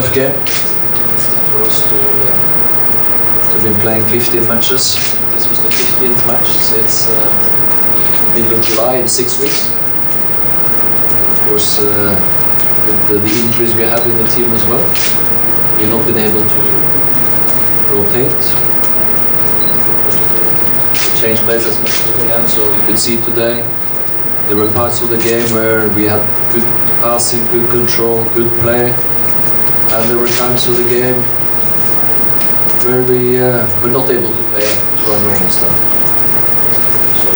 tough game for us to, uh, to been playing 15 matches. This was the 15th match since uh, middle of July in six weeks. Of course, uh, with the, the injuries we have in the team as well, we've not been able to rotate, change players as much as we can. So you could see today there were parts of the game where we had good passing, good control, good play, and there were times of the game where we uh, were not able to play to our normal stuff. So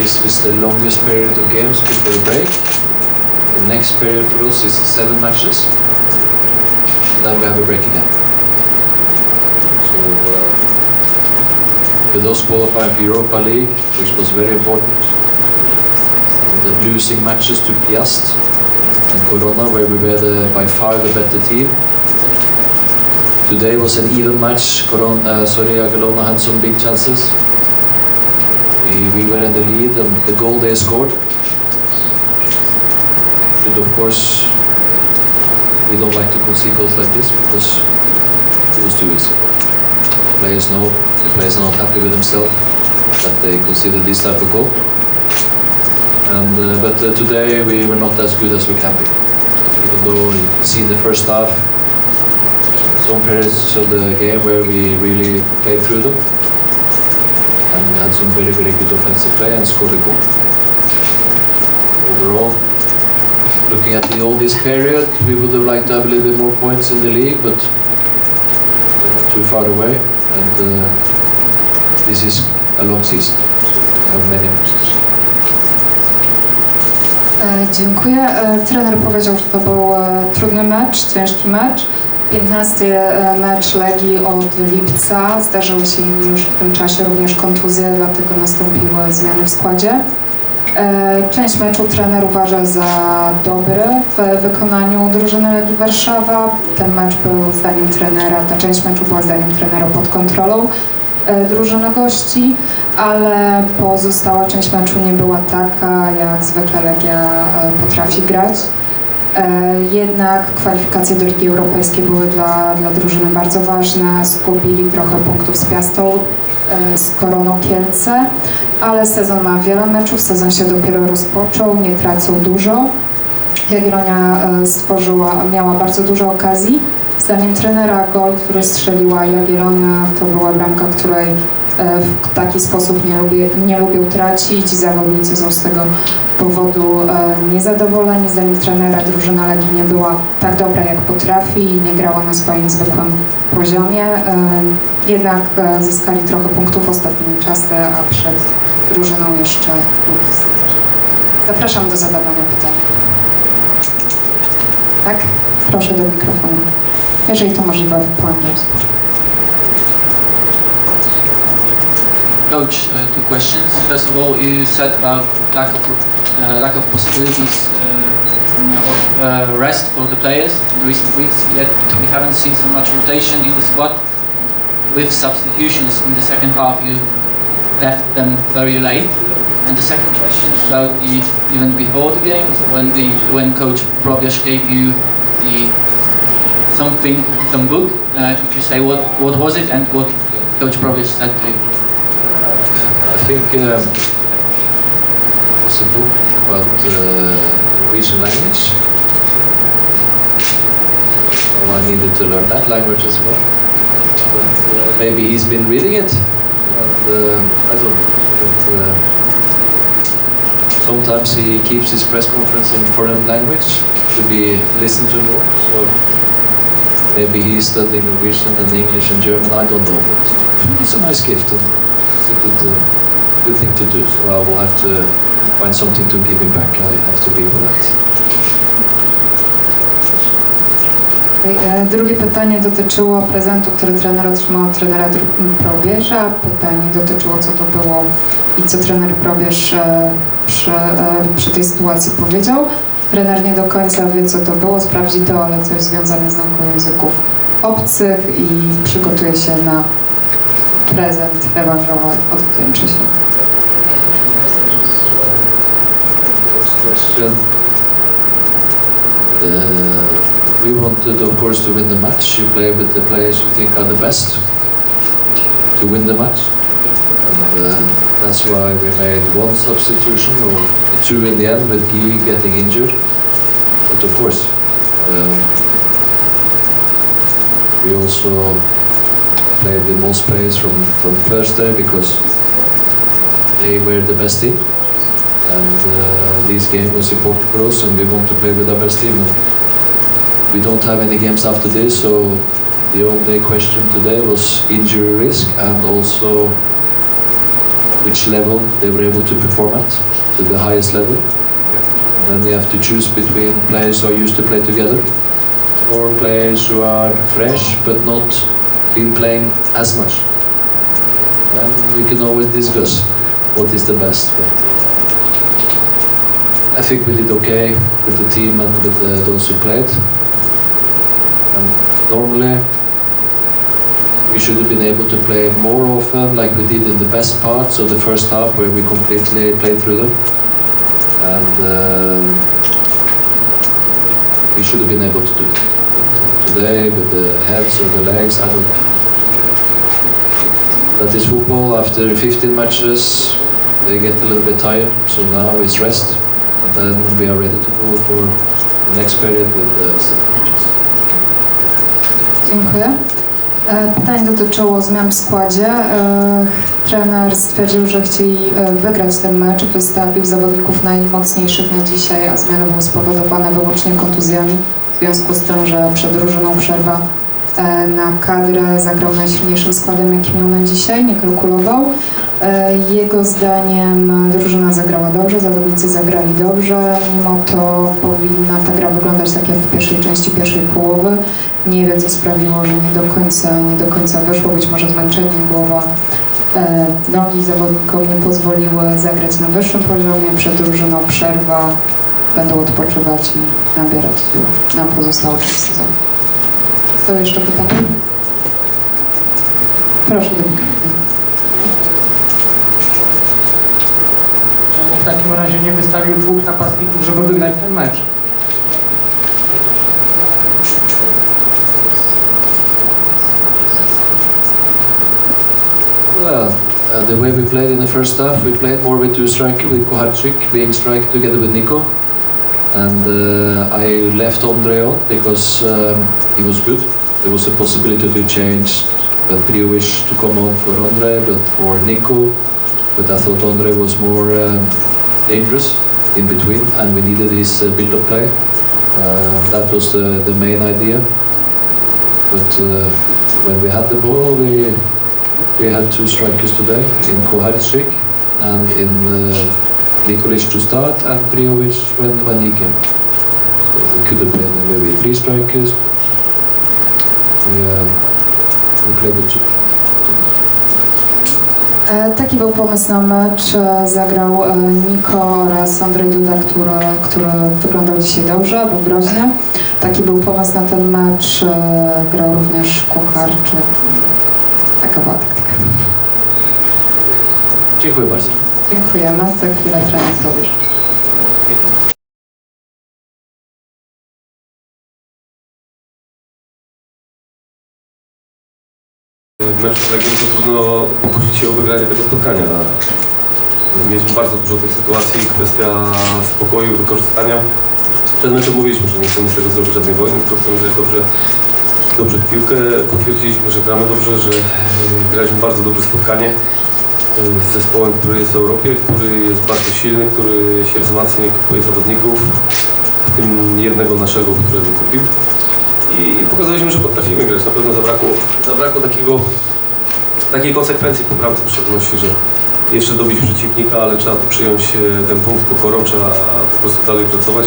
this is the longest period of games before the break. The next period for us is seven matches. Then we have a break again. So uh, with us qualifying for Europa League, which was very important, the losing matches to Piast and Corona, where we were the, by far the better team. Today was an even match. Corona, uh, sorry, Agalona had some big chances. We, we were in the lead, and the goal they scored should, of course, we don't like to concede goals like this because it was too easy. The Players know, the players are not happy with themselves that they consider this type of goal. And uh, but uh, today we were not as good as we can be. Even though you see in the first half some periods of the game where we really played through them and had some very very good offensive play and scored a goal. Overall, looking at the oldies period, we would have liked to have a little bit more points in the league, but not too far away. And uh, this is a long season. We have many Dziękuję. E, Trener powiedział, że to był e, trudny mecz, ciężki mecz. 15 e, mecz Legii od lipca. Zdarzyły się im już w tym czasie również kontuzje, dlatego nastąpiły zmiany w składzie. E, Część meczu trener uważa za dobry w wykonaniu drużyny Legii Warszawa. Ten mecz był zdaniem trenera, ta część meczu była zdaniem trenera pod kontrolą e, drużyny gości, ale pozostała część meczu nie była taka, jak zwykle Legia e, potrafi grać. E, Jednak kwalifikacje do Ligi Europejskiej były dla, dla drużyny bardzo ważne. Zgubili trochę punktów z Piastą, e, z Koroną Kielce, ale sezon ma wiele meczów, sezon się dopiero rozpoczął, nie tracą dużo. Jagiellonia e, stworzyła, miała bardzo dużo okazji. Zdaniem trenera gol, który strzeliła Jagiellonia, to była bramka, której e, w taki sposób nie, lubię, nie lubią tracić. Zawodnicy są z tego powodu e, niezadowoleni. Zdaniem trenera drużyna Legii nie była tak dobra jak potrafi i nie grała na swoim zwykłym poziomie. E, Jednak zyskali trochę punktów w ostatnim czasie, a przed drużyną jeszcze. Zapraszam do zadawania pytań. Tak? Proszę do mikrofonu. Jeżeli to możliwe po angielsku. Coach, uh, two questions. First of all, you said about lack of uh, lack of possibilities uh, of uh, rest for the players in recent weeks. Yet we haven't seen so much rotation in the squad. With substitutions in the second half, you left them very late. And the second question is about the even before the game, when the when Coach Probierz gave you the something, some book. Uh, could you say what what was it and what Coach Probierz said to you? I think um, it was a book about uh, Norwegian language. Well, I needed to learn that language as well. But uh, maybe he's been reading it. And, uh, I don't know. But, uh, sometimes he keeps his press conference in foreign language to be listened to more. So maybe he's studying Norwegian and English and German. I don't know. But it's a nice gift. And it's a good, uh, good thing to do. So I will have to find something to give him back. I have to be polite. Drugie pytanie dotyczyło prezentu, który trener otrzymał od trenera Probierza. Pytanie dotyczyło, co to było i co trener Probierz e, przy, e, przy tej sytuacji powiedział. Trener nie do końca wie, co to było, sprawdzi to, ale coś związane z nauką języków obcych i przygotuje się na prezent rewanżowy odwdzięczy się. Question. Uh, we wanted, of course, to win the match. You play with the players you think are the best to win the match. And uh, that's why we made one substitution, or two in the end, with Guy getting injured. But of course, um, we also played with most players from, from first day because they were the best team. And uh, this game was important for us, and we want to play with our best team. And we don't have any games after this, so the only question today was injury risk and also which level they were able to perform at, to the highest level. And then we have to choose between players who are used to play together or players who are fresh but not been playing as much. And we can always discuss what is the best. But I think we did okay with the team and with uh, those who played. And normally we should have been able to play more often like we did in the best parts so the first half where we completely played through them. And um, we should have been able to do it. But today with the heads or the legs, I don't That is football. After 15 matches, they get a little bit tired. So now it's rest, and then we are ready to go for the next period with the. Dziękuję. E, Pytanie dotyczyło zmian w składzie. E, Trener stwierdził, że chcieli e, wygrać ten mecz, wystawił zawodników najmocniejszych na dzisiaj, a zmiany były spowodowane wyłącznie kontuzjami. W związku z tym, że przed drużyną przerwa na kadrę zagrał najsilniejszym składem, jaki miał na dzisiaj, nie kalkulował. Jego zdaniem drużyna zagrała dobrze, zawodnicy zagrali dobrze, mimo to powinna ta gra wyglądać tak jak w pierwszej części pierwszej połowy. Nie wie, co sprawiło, że nie do końca, nie do końca wyszło, być może zmęczenie, głowa, e, nogi zawodnikom nie pozwoliły zagrać na wyższym poziomie, przed drużyną przerwa, będą odpoczywać i nabierać sił na pozostałą część sezonu. Są jeszcze pytania? Proszę do mikrofonu. Czemu w takim razie nie wystawił dwóch napastników, żeby wygrać ten mecz? Well, uh, the way we played in the first half, we played more with two strikers, with Koharczyk being strike together with Nico. And uh, I left Andre on because um, he was good. There was a possibility to change, but Priovic to come on for Andre, but for Nico. But I thought Andre was more um, dangerous in between, and we needed his uh, build-up play. Uh, that was the, the main idea. But uh, when we had the ball, we we had two strikers today in Koharczyk and in uh, Nikolic to start and Priovic when, when he came. So we could have played maybe three strikers. We, uh, we played with two. E, Taki był pomysł na mecz. E, Zagrał e, Niko oraz Andrzej Duda, który, który wyglądał dzisiaj dobrze, był groźny. Taki był pomysł na ten mecz. Grał również Kucharczyk. Taka była taktyka. Dziękuję bardzo. Dziękujemy. Za chwilę trener zrobisz. Meczu z Legią to trudno pokusić się o wygranie tego spotkania. Mieliśmy bardzo dużo tych sytuacji, kwestia spokoju, wykorzystania. Przed meczem mówiliśmy, że nie chcemy z tego zrobić żadnej wojny, tylko chcemy grać dobrze, dobrze w piłkę. Potwierdziliśmy, że gramy dobrze, że e, graliśmy bardzo dobre spotkanie e, z zespołem, który jest w Europie, który jest bardzo silny, który się wzmacnia i kupuje zawodników, w tym jednego naszego, którego kupił i pokazaliśmy, że potrafimy grać. Na pewno zabrakło, zabrakło takiego, takiej konsekwencji po bramce w szczególności, że jeszcze dobić przeciwnika, ale trzeba przyjąć e, ten punkt pokorą, trzeba po prostu dalej pracować.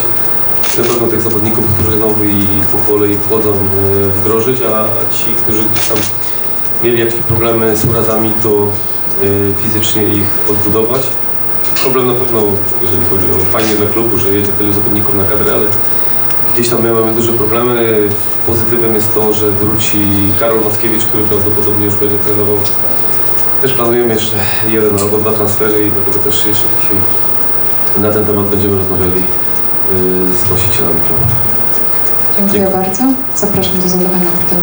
Na pewno tych zawodników, którzy nowy i po kolei wchodzą e, wdrożyć, a ci, którzy gdzieś tam mieli jakieś problemy z urazami, to e, fizycznie ich odbudować. Problem na pewno, jeżeli chodzi o fajnie dla klubu, że jedzie tylu zawodników na kadrę, ale Gdzieś tam my mamy duże problemy. Pozytywem jest to, że wróci Karol Wackiewicz, który prawdopodobnie już będzie trenował. Też planujemy jeszcze jeden albo dwa transfery i dlatego też jeszcze dzisiaj na ten temat będziemy rozmawiali yy, z właścicielami klubu. Dziękuję Dziękuję. bardzo. Zapraszam do zadawania pytań.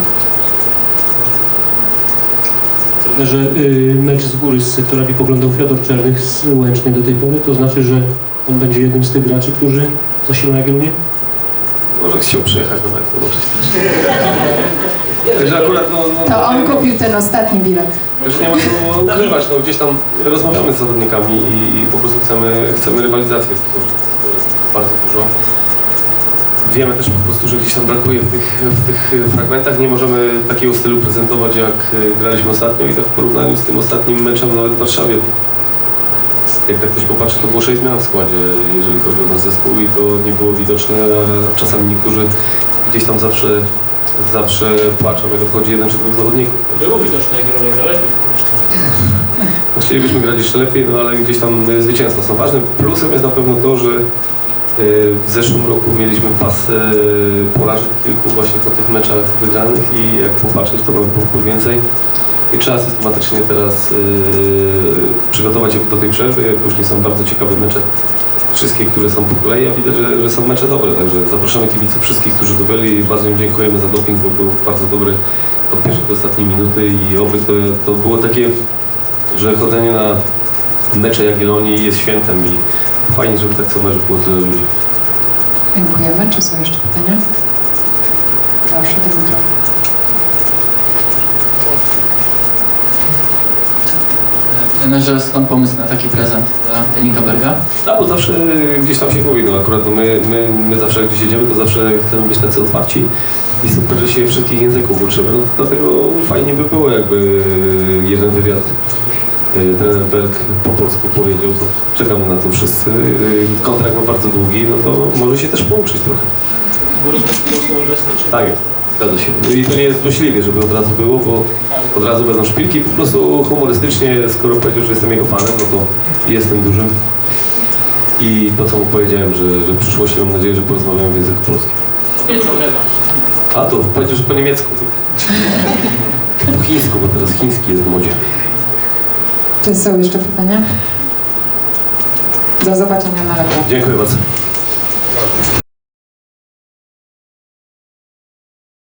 że y, mecz z góry z sektorami poglądał Fiodor Czernych z Łęcznej do tej pory, to znaczy, że on będzie jednym z tych graczy, którzy zasilą Jagiellonię? Może chciał przyjechać do meczu, zobaczyć też. Także akurat no... no To on kupił ten ostatni bilet. Już nie ma co ukrywać, no gdzieś tam rozmawiamy z zawodnikami i, i po prostu chcemy, chcemy rywalizację z tym, bardzo dużo. Wiemy też po prostu, że gdzieś tam brakuje w tych, w tych fragmentach. Nie możemy takiego stylu prezentować, jak graliśmy ostatnio i tak w porównaniu z tym ostatnim meczem nawet w Warszawie. Jak tak ktoś popatrzy, to było 6 zmian w składzie, jeżeli chodzi o nasz zespół i to nie było widoczne. Czasami niektórzy gdzieś tam zawsze, zawsze płaczą, jak odchodzi jeden czy dwóch zawodników. Było widoczne, jak Jagiellonia grała. No, Chcielibyśmy grać jeszcze lepiej, no ale gdzieś tam y, zwycięstwa są ważne. Plusem jest na pewno to, że y, w zeszłym roku mieliśmy pas y, porażek kilku właśnie po tych meczach wygranych i jak popatrzeć, to mamy punktów więcej. I trzeba systematycznie teraz y, przygotować się do tej przerwy. Później są bardzo ciekawe mecze. Wszystkie, które są po kolei, a widać, że, że są mecze dobre. Także zapraszamy kibiców wszystkich, którzy tu byli i bardzo im dziękujemy za doping, bo był bardzo dobry od pierwszej do ostatniej minuty i oby to, to było takie że chodzenie na mecze Jagiellonii jest świętem i fajnie, żeby tak co meczu było tyle ludzi. Dziękujemy. Czy są jeszcze pytania? Proszę do mikrofonu. Trenerze, skąd pomysł na taki prezent dla Denika Berga? A bo zawsze gdzieś tam się mówi, no akurat no my, my, my zawsze jak gdzieś jedziemy, to zawsze chcemy być tacy otwarci i super, że się wszystkich języków uczymy, no dlatego fajnie by było jakby jeden wywiad y, trener Berg po polsku powiedział, to czekamy na to wszyscy. Y, Kontrakt ma bardzo długi, no to może się też pouczyć trochę. Tak jest, zgadza się. No I to nie jest złośliwie, żeby od razu było, bo od razu będą szpilki. Po prostu humorystycznie, skoro powiedział, że jestem jego fanem, no to jestem dużym. I to, co mu powiedziałem, że, że w przyszłości mam nadzieję, że porozmawiamy w języku polskim. A to powiedział, że po niemiecku. Po chińsku, bo teraz chiński jest w modzie. Czy są jeszcze pytania? Do zobaczenia na lewo. Dziękuję bardzo.